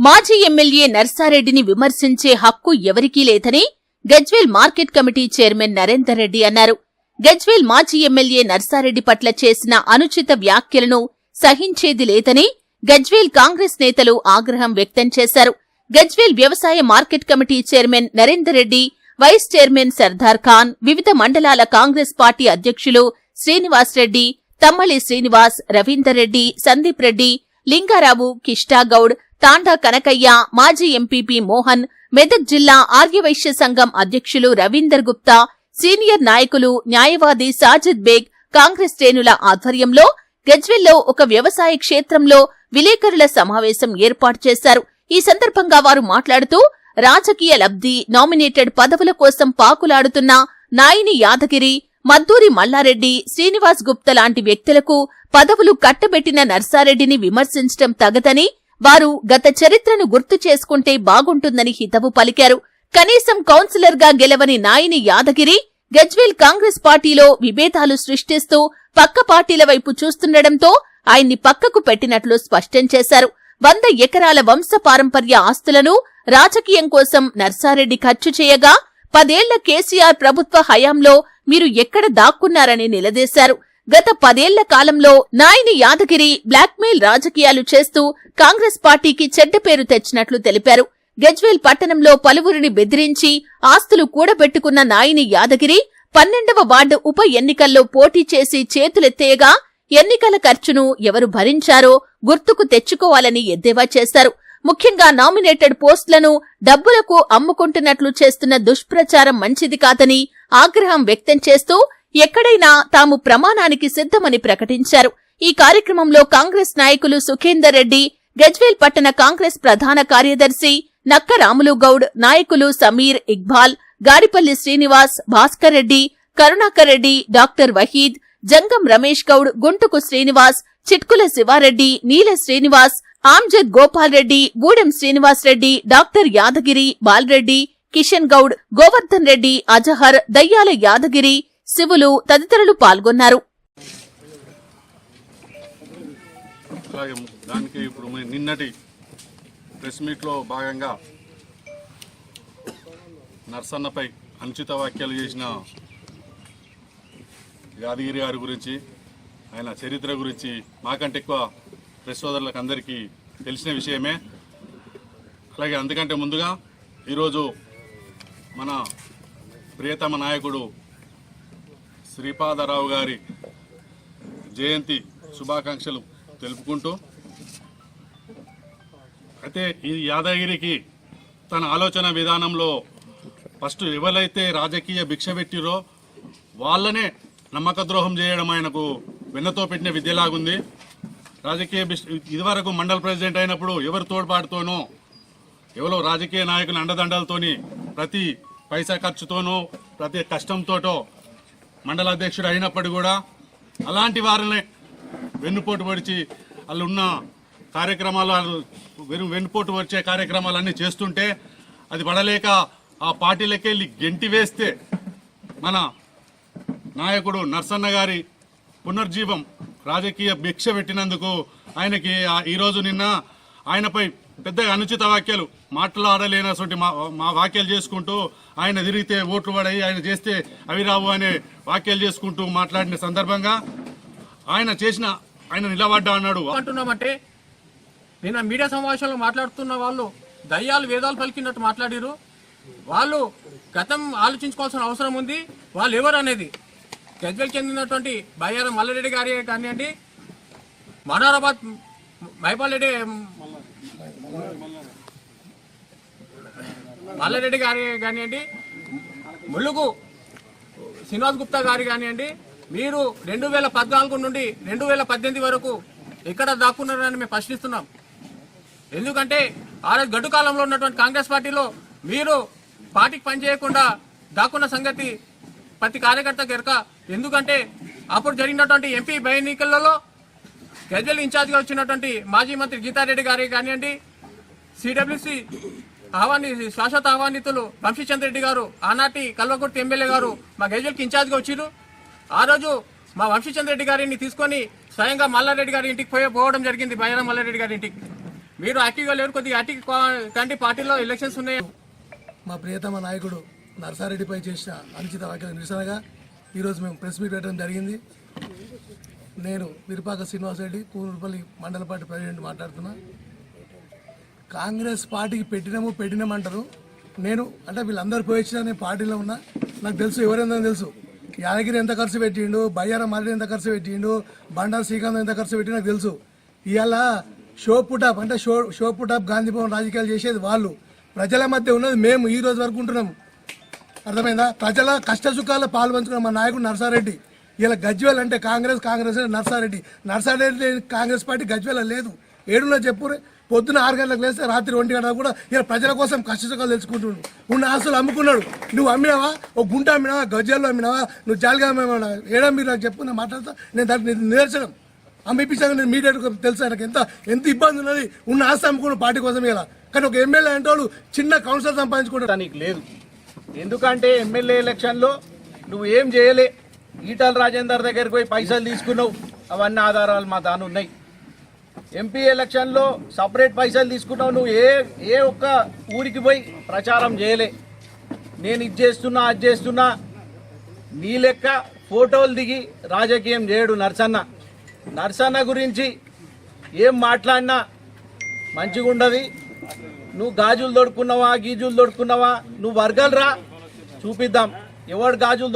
మాజీ ఎమ్మెల్యే నర్సారెడ్డిని విమర్శించే హక్కు ఎవరికీ లేదని Gajwel market committee chairman Narender Reddy అన్నారు. గజ్వేల్ మాజీ ఎమ్మెల్యే నర్సారెడ్డి పట్ల చేసిన అనుచిత వ్యాఖ్యలను సహించేది లేదని గజ్వేల్ కాంగ్రెస్ నేతలు ఆగ్రహం వ్యక్తం చేశారు. గజ్వేల్ వ్యవసాయ market committee chairman Narender Reddy vice chairman Sardar Khan వివిధ మండలాల కాంగ్రెస్ పార్టీ అధ్యక్షులు శ్రీనివాస్ రెడ్డి తమ్మలి శ్రీనివాస్ రవీందర్ రెడ్డి సందీప్ రెడ్డి లింగారావు కిష్టాగౌడ్ తాండా కనకయ్య మాజీ ఎంపీపీ మోహన్ మెదక్ జిల్లా ఆర్యవైశ్య సంఘం అధ్యక్షులు రవీందర్ గుప్తా సీనియర్ నాయకులు న్యాయవాది సాజిద్ బేగ్ కాంగ్రెస్ శ్రేణుల ఆధ్వర్యంలో గజ్వెల్లో ఒక వ్యవసాయ క్షేత్రంలో విలేకరుల సమావేశం ఏర్పాటు చేశారు. ఈ సందర్భంగా వారు మాట్లాడుతూ రాజకీయ లబ్ధి నామినేటెడ్ పదవుల కోసం పాకులాడుతున్న నాయిని యాదగిరి మద్దూరి మల్లారెడ్డి శ్రీనివాస్ గుప్త లాంటి వ్యక్తులకు పదవులు కట్టబెట్టిన నర్సారెడ్డిని విమర్శించడం తగదని వారు గత చరిత్రను గుర్తు చేసుకుంటే బాగుంటుందని హితవు పలికారు. కనీసం కౌన్సిలర్గా గెలవని నాయిని యాదగిరి గజ్వేల్ కాంగ్రెస్ పార్టీలో విభేదాలు సృష్టిస్తూ పక్క పార్టీల వైపు చూస్తుండటంతో ఆయన్ని పక్కకు పెట్టినట్లు స్పష్టం చేశారు. వంద ఎకరాల వంశ పారంపర్య ఆస్తులను రాజకీయం కోసం నర్సారెడ్డి ఖర్చు చేయగా పదేళ్ళ కేసీఆర్ ప్రభుత్వ హయాంలో మీరు ఎక్కడ దాక్కున్నారని నిలదీశారు. గత పదేళ్ళ కాలంలో నాయని యాదగిరి బ్లాక్మెయిల్ రాజకీయాలు చేస్తూ కాంగ్రెస్ పార్టీకి చెడ్డ పేరు తెచ్చినట్లు తెలిపారు. గజ్వేల్ పట్టణంలో పలువురిని బెదిరించి ఆస్తులు కూడబెట్టుకున్న నాయని యాదగిరి పన్నెండవ వార్డు ఉప ఎన్నికల్లో పోటీ చేసి చేతులెత్తేయగా ఎన్నికల ఖర్చును ఎవరు భరించారో గుర్తుకు తెచ్చుకోవాలని ఎద్దేవా చేశారు. ముఖ్యంగా నామినేటెడ్ పోస్టులను డబ్బులకు అమ్ముకుంటున్నట్లు చేస్తున్న దుష్ప్రచారం మంచిది కాదని ఆగ్రహం వ్యక్తం చేస్తూ ఎక్కడైనా తాము ప్రమాణానికి సిద్ధమని ప్రకటించారు. ఈ కార్యక్రమంలో కాంగ్రెస్ నాయకులు సుఖేందర్ రెడ్డి గజ్వేల్ పట్టణ కాంగ్రెస్ ప్రధాన కార్యదర్శి నక్క రాములు గౌడ్ నాయకులు సమీర్ ఇక్బాల్ గాడిపల్లి శ్రీనివాస్ భాస్కర్ రెడ్డి కరుణాకర్ రెడ్డి డాక్టర్ వహీద్ జంగం రమేష్ గౌడ్ గుంటుకు శ్రీనివాస్ చిట్కుల శివారెడ్డి నీల శ్రీనివాస్ ఆమ్జద్ గోపాల్ రెడ్డి గూడెం శ్రీనివాస్ రెడ్డి డాక్టర్ యాదగిరి బాల్రెడ్డి కిషన్ గౌడ్ గోవర్ధన్ రెడ్డి అజహర్ దయ్యాల యాదగిరి శివులు తదితరులు పాల్గొన్నారు. అలాగే దానికి ఇప్పుడు నిన్నటి ప్రెస్ మీట్లో భాగంగా నర్సన్నపై అనుచిత వ్యాఖ్యలు చేసిన యాదగిరి గారి గురించి ఆయన చరిత్ర గురించి మాకంటే ఎక్కువ ప్రెస్ సోదరులకు అందరికీ తెలిసిన విషయమే. అలాగే అందుకంటే ముందుగా ఈరోజు మన ప్రియతమ నాయకుడు శ్రీపాదరావు గారి జయంతి శుభాకాంక్షలు తెలుపుకుంటూ అయితే ఈ యాదగిరికి తన ఆలోచన విధానంలో ఫస్ట్ ఎవరైతే రాజకీయ భిక్ష పెట్టిరో వాళ్ళనే నమ్మక ద్రోహం చేయడం ఆయనకు వెన్నతో పెట్టిన విద్యలాగుంది. రాజకీయ భిక్ష ఇదివరకు మండల ప్రెసిడెంట్ అయినప్పుడు ఎవరు తోడ్పాటుతోనో ఎవరో రాజకీయ నాయకుల అండదండలతోని ప్రతి పైసా ఖర్చుతోనో ప్రతి కష్టంతోటో మండల అధ్యక్షుడు అయినప్పటికీ కూడా అలాంటి వారిని వెన్నుపోటు పొడిచి వాళ్ళు ఉన్న కార్యక్రమాలు వాళ్ళు వెను వెన్నుపోటు వచ్చే కార్యక్రమాలన్నీ చేస్తుంటే అది పడలేక ఆ పార్టీలకి వెళ్ళి గెంటి వేస్తే మన నాయకుడు నర్సన్న గారి పునర్జీవం రాజకీయ భిక్ష పెట్టినందుకు ఆయనకి ఈరోజు నిన్న ఆయనపై పెద్దగా అనుచిత వాక్యాలు మాట్లాడలేనటువంటి మా మా వాక్యాలు చేసుకుంటూ ఆయన తిరిగితే ఓట్లు పడాయి ఆయన చేస్తే అవి రావు అనే వాక్యాలు చేసుకుంటూ మాట్లాడిన సందర్భంగా ఆయన చేసిన ఆయన నిలబడ్డా అన్నాడు. అంటున్నామంటే నిన్న మీడియా సమావేశంలో మాట్లాడుతున్న వాళ్ళు దయ్యాలు వేదాలు పలికినట్టు మాట్లాడిరు. వాళ్ళు గతం ఆలోచించుకోవాల్సిన అవసరం ఉంది. వాళ్ళు ఎవరు అనేది గజ్వెల్ చెందినటువంటి బయ్యారం మల్లారెడ్డి గారి కానివ్వండి మనోరాబాద్ మైపాల్ రెడ్డి మల్లారెడ్డి గారి కానివ్వండి ములుగు శ్రీనివాస్ గుప్తా గారి కానివ్వండి మీరు రెండు వేల పద్నాలుగు నుండి రెండు వేల పద్దెనిమిది వరకు ఎక్కడ దాక్కున్నారని మేము ప్రశ్నిస్తున్నాం. ఎందుకంటే ఆ గడ్డు కాలంలో ఉన్నటువంటి కాంగ్రెస్ పార్టీలో మీరు పార్టీకి పనిచేయకుండా దాక్కున్న సంగతి ప్రతి కార్యకర్త గెరక ఎందుకంటే అప్పుడు జరిగినటువంటి ఎంపీ బై ఎన్నికలలో గజ్వెల్ ఇన్ఛార్జ్గా వచ్చినటువంటి మాజీ మంత్రి గీతారెడ్డి గారి కానివ్వండి సిడబ్ల్యూసి ఆహ్వాని శాశ్వత ఆహ్వానితులు వంశీచంద్ర రెడ్డి గారు ఆనాటి కల్వకుర్తి ఎమ్మెల్యే గారు మా గజ్వెల్కి ఇన్ఛార్జ్గా వచ్చిరు ఆ రోజు మా వంశీచంద్ర రెడ్డి గారిని తీసుకొని స్వయంగా మల్లారెడ్డి గారి ఇంటికి పోయి పోవడం జరిగింది. బయ్యారం మల్లారెడ్డి గారి ఇంటికి. మీరు యాక్టివ్గా లేరు కొద్దిగా యాక్టివ్ కంటి పార్టీలో ఎలక్షన్స్ ఉన్నాయి. మా ప్రియతమ నాయకుడు నర్సారెడ్డిపై చేసిన అనుచిత వ్యాఖ్యల నిరసనగా ఈరోజు మేము ప్రెస్ మీట్ పెట్టడం జరిగింది. నేను విరుపాక శ్రీనివాసరెడ్డి కూనూరుపల్లి మండల పార్టీ ప్రెసిడెంట్ మాట్లాడుతున్నా. కాంగ్రెస్ పార్టీకి పెట్టినాము పెట్టినామంటారు. నేను అంటే వీళ్ళందరూ పోయించిన నేను పార్టీలో ఉన్నా. నాకు తెలుసు ఎవరైందని తెలుసు. యాదగిరి ఎంత ఖర్చు పెట్టిండు బయ్యారం మర్రి ఎంత ఖర్చు పెట్టిండు బండారు శ్రీకాంత్ ఎంత ఖర్చు పెట్టి నాకు తెలుసు. ఇవాళ షో పుటాప్ అంటే show show put up Gandhi Bhavan రాజకీయాలు చేసేది వాళ్ళు. ప్రజల మధ్య ఉన్నది మేము ఈ రోజు వరకు ఉంటున్నాము. అర్థమైందా? ప్రజల కష్ట సుఖాల్లో పాలు పంచుకున్న మా నాయకుడు నర్సారెడ్డి. ఇలా గజ్వేల్ అంటే కాంగ్రెస్ కాంగ్రెస్ అంటే నర్సారెడ్డి. నర్సారెడ్డి కాంగ్రెస్ పార్టీ గజ్వేల లేదు. ఏడులో చెప్పు పొద్దున ఆరు గంటలకు లేస్తే రాత్రి ఒంటి గంటలకు కూడా ఇలా ప్రజల కోసం కష్టసుఖాలు తెలుసుకుంటున్నాడు తెలుసుకుంటుండు. ఉన్న ఆస్తులు అమ్ముకున్నాడు. నువ్వు అమ్మినావా? ఒక గుంట అమ్మినావా? గజ్జల్లో అమ్మినావా? నువ్వు జాలిగా అమ్మినా ఏడా మీరు నాకు చెప్పు నేను మాట్లాడతా నేను దాన్ని నిదర్శనం. అమ్మిపించాక నేను మీడియా తెలుసు నాకు ఎంత ఎంత ఇబ్బంది ఉన్నది? ఉన్న ఆస్తి అమ్ముకున్న పార్టీ కోసం ఇలా. కానీ ఒక ఎమ్మెల్యే అంటే వాళ్ళు చిన్న కౌన్సిల్ సంపాదించుకుంటారు. నీకు లేదు. ఎందుకంటే ఎమ్మెల్యే ఎలక్షన్లో నువ్వు ఏం చేయలే? ఈటల రాజేందర్ దగ్గరికి పోయి పైసలు తీసుకున్నావు. అవన్నీ ఆధారాలు మా దాని ఉన్నాయి. ఎంపీ ఎలక్షన్లో సపరేట్ పైసలు తీసుకున్నావు నువ్వు ఏ ఏ ఒక్క ఊరికి పోయి ప్రచారం చేయలే. నేను ఇది చేస్తున్నా అది చేస్తున్నా. నీ లెక్క ఫోటోలు దిగి రాజకీయం చేయడు నర్సన్న. నర్సన్న గురించి ఏం మాట్లాడినా మంచిగా ఉండదు. నువ్వు గాజులు దొడుకున్నావా గీజులు దొడుకున్నావా నువ్వు వర్గాలు రా. చూపిద్దాం. ఎవడు గాజులు